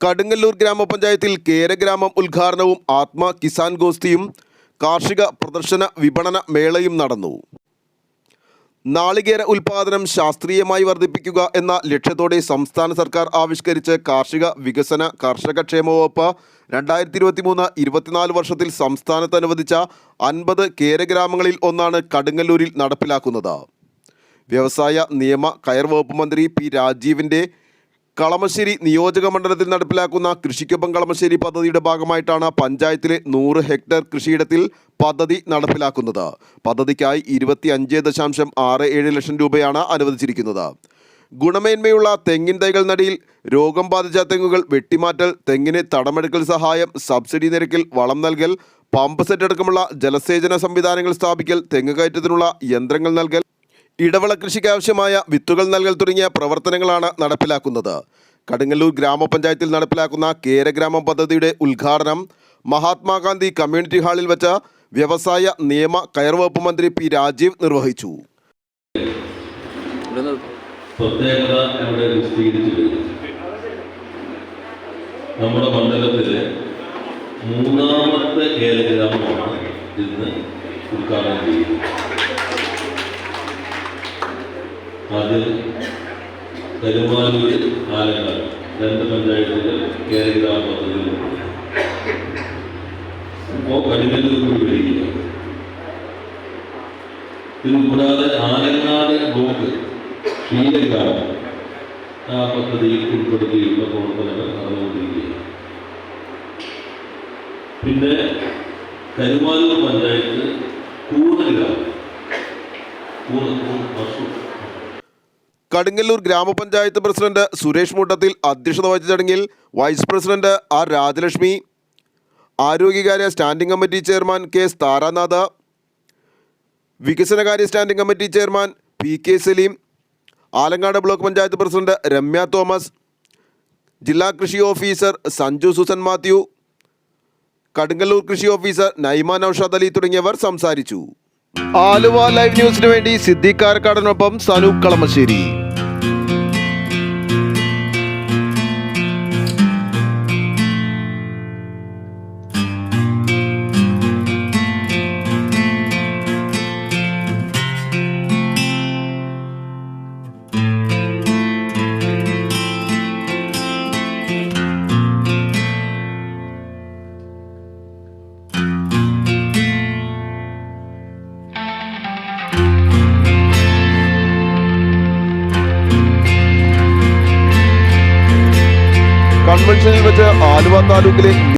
കടുങ്ങല്ലൂർ ഗ്രാമപഞ്ചായത്തിൽ കേരഗ്രാമം ഉദ്ഘാടനവും ആത്മ കിസാൻ ഗോസ്തിയും കാർഷിക പ്രദർശന വിപണന മേളയും നടന്നു. നാളികേര ഉൽപാദനം ശാസ്ത്രീയമായി വർദ്ധിപ്പിക്കുക എന്ന ലക്ഷ്യത്തോടെ സംസ്ഥാന സർക്കാർ ആവിഷ്കരിച്ച കാർഷിക വികസന കർഷക ക്ഷേമ വകുപ്പ് രണ്ടായിരത്തി ഇരുപത്തി മൂന്ന് ഇരുപത്തിനാല് വർഷത്തിൽ സംസ്ഥാനത്ത് അനുവദിച്ച അൻപത് കേരഗ്രാമങ്ങളിൽ ഒന്നാണ് കടുങ്ങല്ലൂരിൽ നടപ്പിലാക്കുന്നത്. വ്യവസായ നിയമ കയർ വകുപ്പ് മന്ത്രി പി രാജീവിന്റെ കളമശ്ശേരി നിയോജക മണ്ഡലത്തിൽ നടപ്പിലാക്കുന്ന കൃഷിക്കൊപ്പം കളമശ്ശേരി പദ്ധതിയുടെ ഭാഗമായിട്ടാണ് പഞ്ചായത്തിലെ നൂറ് ഹെക്ടർ കൃഷിയിടത്തിൽ പദ്ധതി നടപ്പിലാക്കുന്നത്. പദ്ധതിക്കായി ഇരുപത്തി അഞ്ച് ദശാംശം ആറ് ഏഴ് ലക്ഷം രൂപയാണ് അനുവദിച്ചിരിക്കുന്നത്. ഗുണമേന്മയുള്ള തെങ്ങിൻ തൈകൾ നടിയിൽ രോഗം ബാധിച്ച തെങ്ങുകൾ വെട്ടിമാറ്റൽ തെങ്ങിന് തടമെടുക്കൽ സഹായം സബ്സിഡി നിരക്കിൽ വളം നൽകൽ പമ്പ് സെറ്റ് അടക്കമുള്ള ജലസേചന സംവിധാനങ്ങൾ സ്ഥാപിക്കൽ തെങ്ങ് കയറ്റത്തിനുള്ള യന്ത്രങ്ങൾ നൽകൽ ഇടവള കൃഷിക്കാവശ്യമായ വിത്തുകൾ നൽകൽ തുടങ്ങിയ പ്രവർത്തനങ്ങളാണ് നടപ്പിലാക്കുന്നത്. കടുങ്ങല്ലൂർ ഗ്രാമപഞ്ചായത്തിൽ നടപ്പിലാക്കുന്ന കേരഗ്രാമം പദ്ധതിയുടെ ഉദ്ഘാടനം മഹാത്മാഗാന്ധി കമ്മ്യൂണിറ്റി ഹാളിൽ വെച്ച വ്യവസായ നിയമ കയർവകുപ്പ് മന്ത്രി പി രാജീവ് നിർവഹിച്ചു. പ്രത്യേകത ഇവിടെ വിശദീകരിച്ചു കഴിഞ്ഞു നമ്മുടെ മണ്ഡലത്തിലെ മൂന്നാമത്തെ കേരഗ്രാമമാണ് ഇന്ന് ഉദ്ഘാടനം ചെയ്യുന്നത്. അതിൽ കരുമാലൂർ ആലങ്ങാട് രണ്ട് പഞ്ചായത്തുകൾ കേരഗ്രാമ പദ്ധതിയിൽ. ഇപ്പോൾ കടുങ്ങല്ലൂർ കൂടി ഇത് കൂടാതെ ആലങ്ങാട് ബ്ലോക്ക് ക്ഷീരഗ്രാമം ആ പദ്ധതിയിൽ ഉൾപ്പെടുത്തിയുള്ള പ്രവർത്തനങ്ങൾ നടന്നുകൊണ്ടിരിക്കുകയാണ്. പിന്നെ കരുമാലൂർ പഞ്ചായത്ത് കൂടുതലാണ് കൂടുതൽ വർഷം. കടുങ്ങല്ലൂർ ഗ്രാമപഞ്ചായത്ത് പ്രസിഡന്റ് സുരേഷ് മുട്ടത്തിൽ അധ്യക്ഷത വഹിച്ച ചടങ്ങിൽ vice president R Rajalakshmi ആരോഗ്യകാര്യ standing committee chairman K Tharanath വികസനകാര്യ standing committee chairman P K Saleem Alangad block panchayat president Ramya Thomas ജില്ലാ കൃഷി ഓഫീസർ സഞ്ജു സുസൻ മാത്യു കടുങ്ങല്ലൂർ കൃഷി ഓഫീസർ നൈമ നൌഷാദ് അലി തുടങ്ങിയവർ സംസാരിച്ചു. ആലുവ ലൈവ് ന്യൂസിനു വേണ്ടി സിദ്ദീഖാർക്കാടനൊപ്പം സനൂപ് കളമശ്ശേരി. കൺവെൻഷനിൽ വെച്ച് ആലുവ താലൂക്കിലെ